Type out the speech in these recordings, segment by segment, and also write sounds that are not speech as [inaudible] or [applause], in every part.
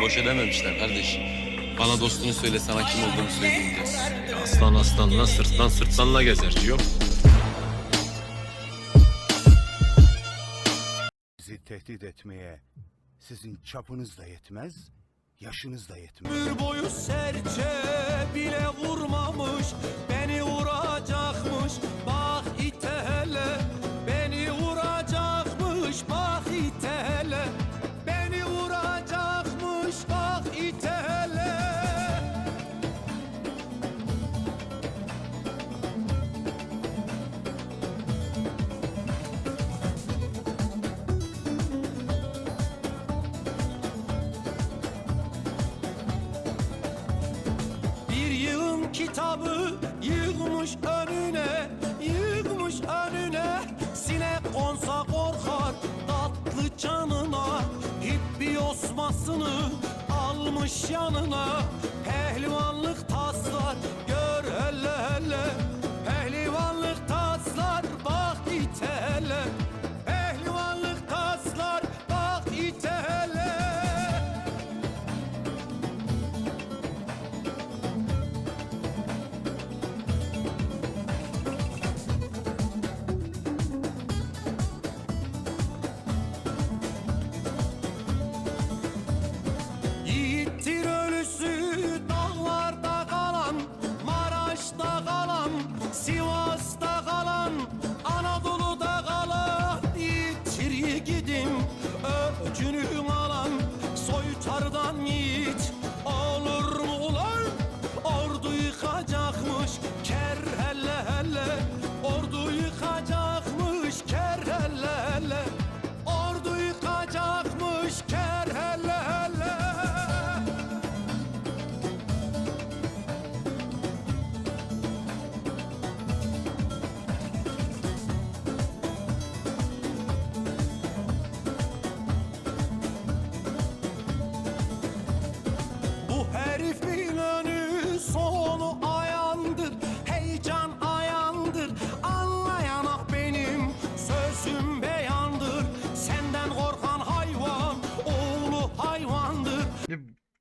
boşa dememişler kardeş. Bana dostunu söyle sana kim olduğunu söyleyeyim diye. Aslan aslanla sırtlan sırtlanla gezer diyor. Bizi tehdit etmeye sizin çapınız da yetmez, yaşınız da yetmez. Ömür boyu serçe bile vurmamış Beni vuracakmış bak ite hele Beni vuracakmış bak ite hele kitabı yığmış önüne, yığmış önüne. Sinek konsa korkar tatlı canına. Hippi osmasını almış yanına. Pehlivanlık taslar gör hele hele.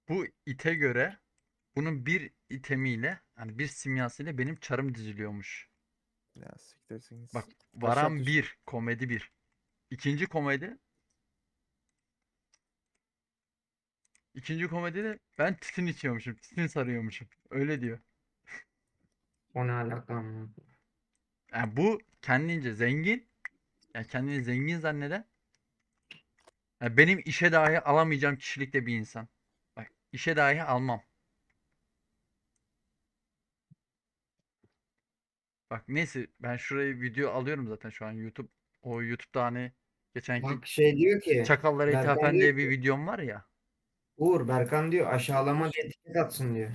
Bu ite göre bunun bir itemiyle hani bir simyasıyla benim çarım diziliyormuş. Ya siktirsin. Bak varan düş. bir komedi bir. İkinci komedi İkinci komedide ben tütün içiyormuşum. Tütün sarıyormuşum. Öyle diyor. O ne alaka ama? Yani bu kendince zengin. Yani kendini zengin zanneden. yani benim işe dahi alamayacağım kişilikte bir insan. İşe dahi almam. Bak neyse ben şurayı video alıyorum zaten şu an YouTube. O YouTube'da hani geçenki Bak şey diyor ki Çakallara Berkan ithafen diyor diye bir ki- videom var ya. Uğur Berkan diyor aşağılama diye etiket atsın diyor.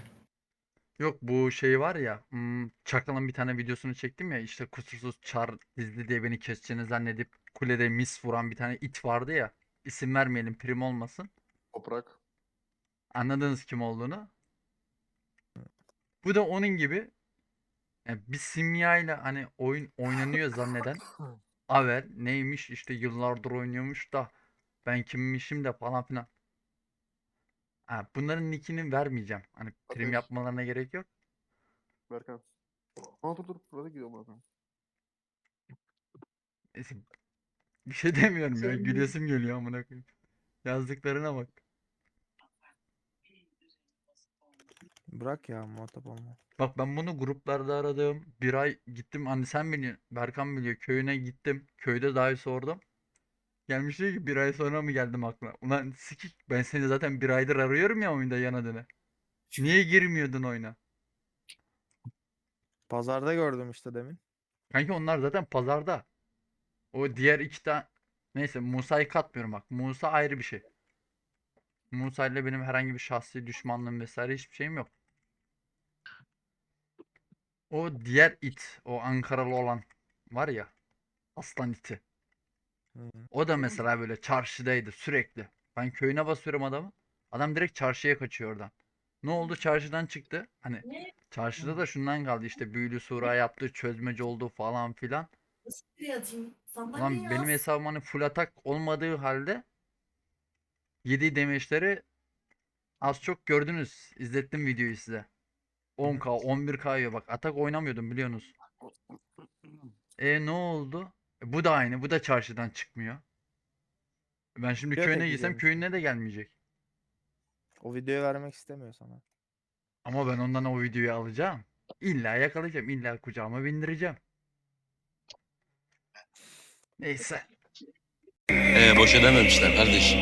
Yok bu şey var ya. hmm, Çakal'ın bir tane videosunu çektim ya. işte kusursuz çar dizdi diye beni keseceğini zannedip kulede mis vuran bir tane it vardı ya. İsim vermeyelim prim olmasın. Toprak. Anladınız kim olduğunu. Bu da onun gibi yani bir simyayla hani oyun oynanıyor zanneden [laughs] Avel neymiş işte yıllardır oynuyormuş da ben kimmişim de falan filan. Ha, bunların nickini vermeyeceğim. Hani prim Ateş. yapmalarına gerek yok. Berkan. Aa dur dur. Burada gidiyorum Berkan. Neyse, bir şey demiyorum ya. Gülesim geliyor amına koyayım. Yazdıklarına bak. Bırak ya muhatap olma. Bak ben bunu gruplarda aradım. Bir ay gittim hani sen biliyorsun. Berkan biliyor. Köyüne gittim. Köyde dahi sordum. Gelmiş diyor ki bir ay sonra mı geldim aklına? Ulan sikik ben seni zaten bir aydır arıyorum ya oyunda yana döne. Niye girmiyordun oyuna? Pazarda gördüm işte demin. Kanki onlar zaten pazarda. O diğer iki tane neyse Musa'yı katmıyorum bak. Musa ayrı bir şey. Musa ile benim herhangi bir şahsi düşmanlığım vesaire hiçbir şeyim yok. O diğer it, o Ankaralı olan var ya, aslan iti. Hı. O da mesela böyle çarşıdaydı sürekli. Ben köyüne basıyorum adamı. Adam direkt çarşıya kaçıyor oradan. Ne oldu? Çarşıdan çıktı. Hani çarşıda da şundan kaldı işte büyülü sura yaptı, çözmece oldu falan filan. Nasıl buraya atayım? Sandalye Lan benim yaz. hesabım hani full atak olmadığı halde yediği demeçleri Az çok gördünüz. İzlettim videoyu size. 10k 11k yiyor bak. Atak oynamıyordum biliyorsunuz. E ne oldu? E, bu da aynı. Bu da çarşıdan çıkmıyor. Ben şimdi Yok, köyüne tek köyüne de gelmeyecek. O videoyu vermek istemiyor sana. Ama ben ondan o videoyu alacağım. İlla yakalayacağım. illa kucağıma bindireceğim. Neyse. Ee boş edememişler kardeşim.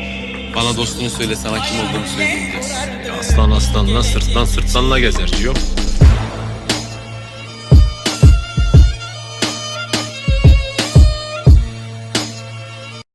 Bana dostunu söyle sana kim olduğunu söyleyeyim diye. Aslan aslanla sırtlan sırtlanla gezer diyor.